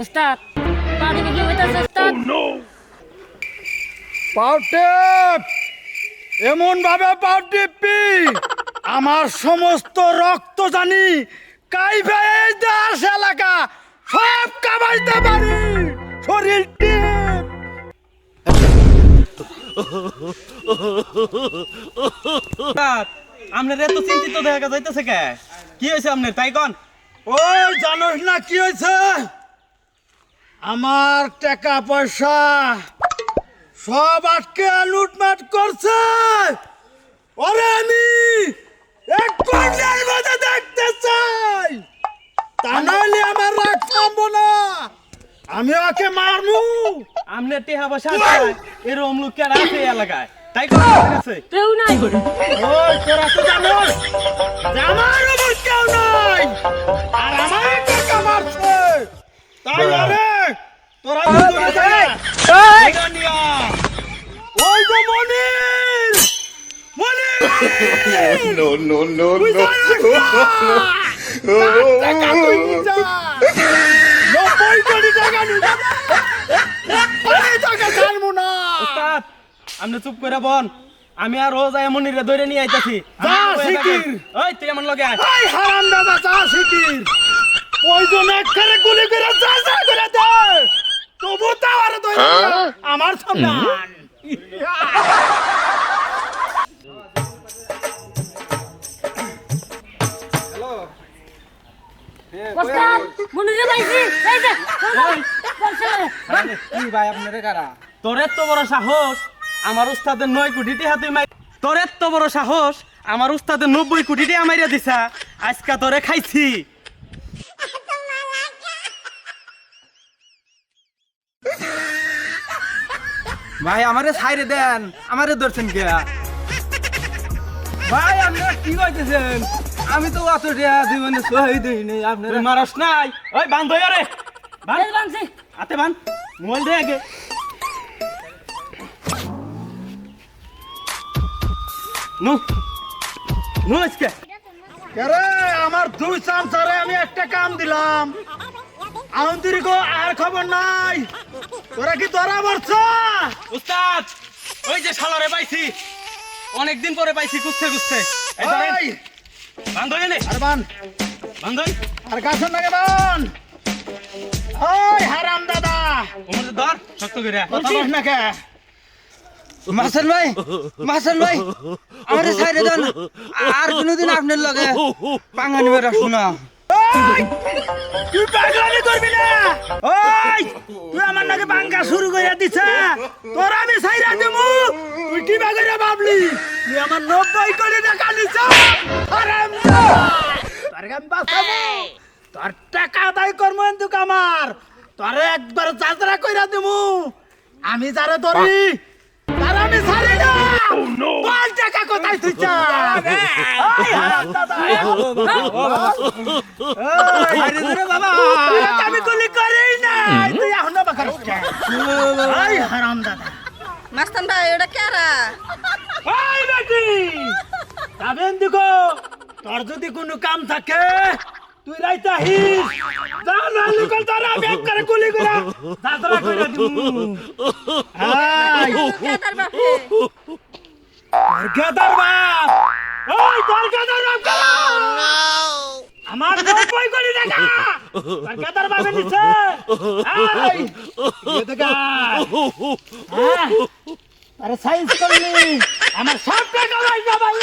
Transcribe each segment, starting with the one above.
উস্তাদ পানি কি হইতাছে উস্তাদ পাউটেপ এমন ভাবে পাউটিপি আমার সমস্ত রক্ত জানি কাইবে এই দাস এলাকা। সব কামাইতে পারি। শরীর টিপ আপনার এত চিন্তিত দেখা যাইতেছে কে? কি হয়েছে আপনার? তাই কন? ওই জানোস না কি হয়েছে? আমার টাকা পয়সা সব আটকে লুটমাট করছে। ওরে আমি এক ঘণ্টার মধ্যে দেখতে চাই। তা নাহলে আমার রাগ থামবো না। আমি ওকে মারমু আপনার টেহা আছে এরকম লোক কেন আছে এলাকায়? তাই কাছে কেউ নাই। ওই তোরা তো জানোস আমার কেউ নাই। No, no, no, no. টাকা তুই নিযা। নব্বই কোটি টাকা নিযা। আমি তোকে ছাড়বো না। উস্তাদ আপনি চুপ করে বন আমি আর রোজ আয় মনিরে ধরে নিয়ে আইতাছি। যা। ওই তুই আমার লগে আয়। এই হারামদাদা চা শিকির প্রয়োজন একখানে গুলি করে যা যা করে দে! তবু তাও আর দই আমার সামনে আন। উস্তাদ মনিরে পাইছি এই যে কি ভাই আপনারে কারা? তোর এত বড় সাহস আমার উস্তাদের নয় কোটি টি হাতে মাই তোর এত বড় সাহস আমার উস্তাদের নব্বই কোটি টি আমাইরা দিছা। আজকা তোরে খাইছি। ভাই আমারে ছাইরে দেন। আমারে ধরছেন কে ভাই আপনারা কি কইতেছেন? আমি তো অত টিয়া জীবনে সহাই দেই নাই আপনারা মারস নাই। ওই বান্ধ রে। বান্ধ এই বানছি। আতে বান। মোবাইল দে আগে। নু। নু আজকে। আরে আমার দুই চামচারে আমি একটা কাম দিলাম। আন্তরিক আর খবর নাই। তোরা কি ধরা পড়ছ? উস্তাদ ওই যে শালারে পাইছি। অনেকদিন পরে পাইছি কুস্তে কুস্তে। এই এনে আর বান বান্ধ আর গাছের নাকি বান। ওই হারাম দাদা। ওমর ধর শক্ত করে। কথা বস না কে মাসান ভাই মাসান ভাই আমাদের সাইডে দেন। আর কোনোদিন আপনার লগে পাঙ্গা নিবে রাখব না। ওই, তুই পাগলামি করবি না। ওই তুই আমার নাকি বাঙ্গা শুরু করে দিছে তোর আমি সাইরা দেবো তুই কি বাগরে ভাবলি তুই আমার নব্বই কোটি টাকা নিছ তোর আমি বাঁচাবো। তোর টাকা আদায় করব কিন্তু আমার। তোর একবার যাত্রা কইরা দেবো আমি যারা ধরি তার আমি ছাড়ি না। তোর টাকা কোথায় তুই আমি গুলি করেই না তুই এখন বাকার হারাম দাদা। মাস্তান ভাই ওটা কারা আই বেটি যাবেন দেখো তোর যদি কোনো কাম থাকে তুই রাইতা হিস যা না লিখল তার আমি এক করে গুলি করে দাদরা করে দিমু আই কেদার বাপে গেদার বাপ ওই তোর গেদার বাপ আমার নব্বই কোটি টাকা তোর গেদার বাপে এ দেখা হ্যাঁ আরে সাইজ করলি। আমার সব টাকা ভাই ভাই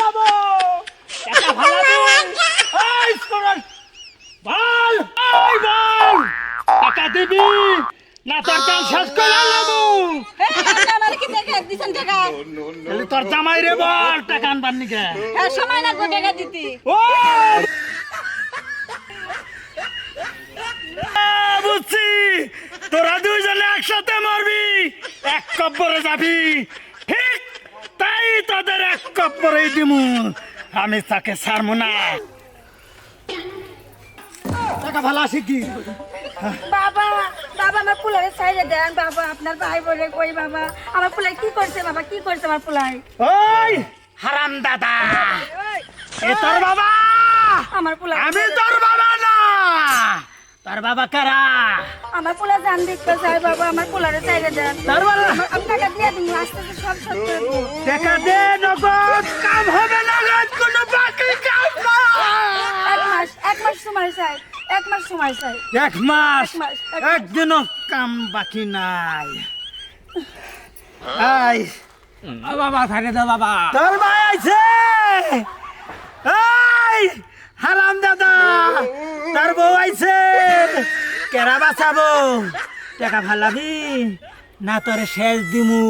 টাকা ভালো এই স্কোরার বল এই বল। টাকা দিবি না তোর কাজ শেষ করে টাকা? তাহলে তোর জামাই রে বল টাকা আনবার নিকে। হ্যাঁ সময় লাগবে টাকা দিতে। ও বুঝছি। তোরা দুইজনে একসাথে মরবি এক কব্বরে যাবি। তাই তোদের এক কব্বরেই দিমু। আমি তাকে ছাড়বো না। টাকা ভালো আছে কি? বাবা বাবা আমার পুলারে সাইডে দেন। বাবা আপনার ভাই বলে কই বাবা? আমার পুলাই কি করছে বাবা? কি করছে আমার পুলাই ওই হারাম দাদা। এ তোর বাবা। আমার পুলাই আমি তোর বাবা না। তোর বাবা কারা? আমার পোলা জান দেখতে চাই বাবা আমার পোলারে চাইরে দেন। তোর আমি টাকা দিয়ে দিন আস্তে আস্তে সব সব টাকা দে নগদ কাম হবে নগদ কোনো বাকি কাম না এক মাস এক মাস সময় চাই এক মাস সময় চাই। এক মাস এক মাস, এক মাস। একদিনও কাম বাকি নাই। আই বাবা থাকে দাও বাবা। তোর ভাই আছে এই হারাম দাদা তোর বউ আইছে। কেরা বাঁচাবো? টাকা ভালাবি না তোরে শেষ দিমু।